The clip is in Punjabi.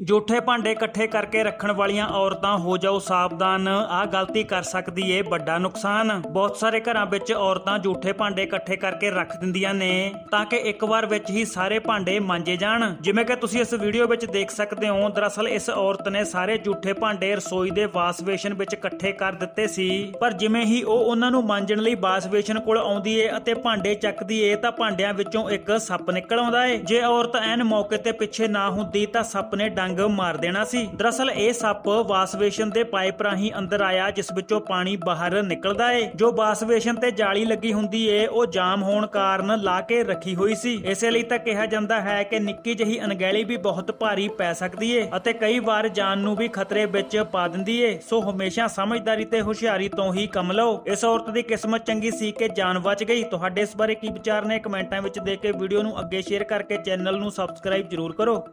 ਜੂਠੇ ਭਾਂਡੇ ਇਕੱਠੇ ਕਰਕੇ ਰੱਖਣ ਵਾਲੀਆਂ ਔਰਤਾਂ, ਹੋ ਜਾਓ ਸਾਵਧਾਨ, ਆਹ ਗਲਤੀ ਕਰ ਸਕਦੀ ਏ, ਵੱਡਾ ਨੁਕਸਾਨ। ਬਹੁਤ ਸਾਰੇ ਘਰਾਂ ਵਿੱਚ ਔਰਤਾਂ ਜੂਠੇ ਭਾਂਡੇ ਇਕੱਠੇ ਕਰਕੇ ਰੱਖ ਦਿੰਦੀਆਂ ਨੇ, ਤਾਂ ਕਿ ਇੱਕ ਵਾਰ ਵਿੱਚ ਹੀ ਸਾਰੇ ਭਾਂਡੇ ਮਾਂਜੇ ਜਾਣ। ਜਿਵੇਂ ਕਿ ਤੁਸੀਂ ਇਸ ਵੀਡੀਓ ਵਿੱਚ ਦੇਖ ਸਕਦੇ ਹੋ, ਦਰਅਸਲ ਇਸ ਔਰਤ ਨੇ ਸਾਰੇ ਜੂਠੇ ਭਾਂਡੇ ਰਸੋਈ ਦੇ ਵਾਸ਼ ਬੇਸ਼ਨ ਵਿੱਚ ਇਕੱਠੇ ਕਰ ਦਿੱਤੇ ਸੀ। ਪਰ ਜਿਵੇਂ ਹੀ ਉਹ ਉਹਨਾਂ ਨੂੰ ਮਾਂਜਣ ਲਈ ਵਾਸ਼ ਬੇਸ਼ਨ ਕੋਲ ਆਉਂਦੀ ਏ ਅਤੇ ਭਾਂਡੇ ਚੱਕਦੀ ਏ, ਤਾਂ ਭਾਂਡਿਆਂ ਵਿੱਚੋਂ ਇੱਕ ਸੱਪ ਨਿਕਲ ਆਉਂਦਾ ਏ। ਜੇ ਔਰਤ ਐਨ ਮੌਕੇ ਤੇ ਪਿੱਛੇ ਨਾ ਹੁੰਦੀ, ਤਾਂ ਸੱਪ ਨੇ ਡੰਗ ਮਾਰ ਦੇਣਾ ਸੀ। ਦਰਅਸਲ ਇਹ ਸੱਪ ਵਾਸ਼ਵੇਸ਼ਨ ਦੇ ਪਾਈਪ ਰਾਹੀਂ ਅੰਦਰ ਆਇਆ, ਜਿਸ ਵਿੱਚੋਂ ਪਾਣੀ ਬਾਹਰ ਨਿਕਲਦਾ ਏ। ਜੋ ਵਾਸ਼ਵੇਸ਼ਨ ਤੇ ਜਾਲੀ ਲੱਗੀ ਹੁੰਦੀ ਏ, ਉਹ ਜਾਮ ਹੋਣ ਕਾਰਨ ਲਾ ਕੇ ਰੱਖੀ ਹੋਈ ਸੀ। ਇਸੇ ਲਈ ਤਾਂ ਕਿਹਾ ਜਾਂਦਾ ਹੈ ਕਿ ਨਿੱਕੀ ਜਿਹੀ ਅਣਗਹਿਲੀ ਵੀ ਬਹੁਤ ਭਾਰੀ ਪੈ ਸਕਦੀ ਏ ਅਤੇ ਕਈ ਵਾਰ ਜਾਨ ਨੂੰ ਵੀ ਖਤਰੇ ਵਿੱਚ ਪਾ ਦਿੰਦੀ ਏ। ਸੋ ਹਮੇਸ਼ਾ ਸਮਝਦਾਰੀ ਤੇ ਹੁਸ਼ਿਆਰੀ ਤੋਂ ਹੀ ਕੰਮ ਲਓ। ਇਸ ਔਰਤ ਦੀ ਕਿਸਮਤ ਚੰਗੀ ਸੀ ਕਿ ਜਾਨ ਬਚ ਗਈ। ਤੁਹਾਡੇ ਇਸ ਬਾਰੇ ਕੀ ਵਿਚਾਰ ਨੇ? ਕਮੈਂਟਾਂ ਵਿੱਚ ਦੇ ਕੇ ਵੀਡੀਓ ਨੂੰ ਅੱਗੇ ਸ਼ੇਅਰ ਕਰਕੇ ਚੈਨਲ ਨੂੰ ਸਬਸਕ੍ਰਾਈਬ ਜ਼ਰੂਰ ਕਰੋ।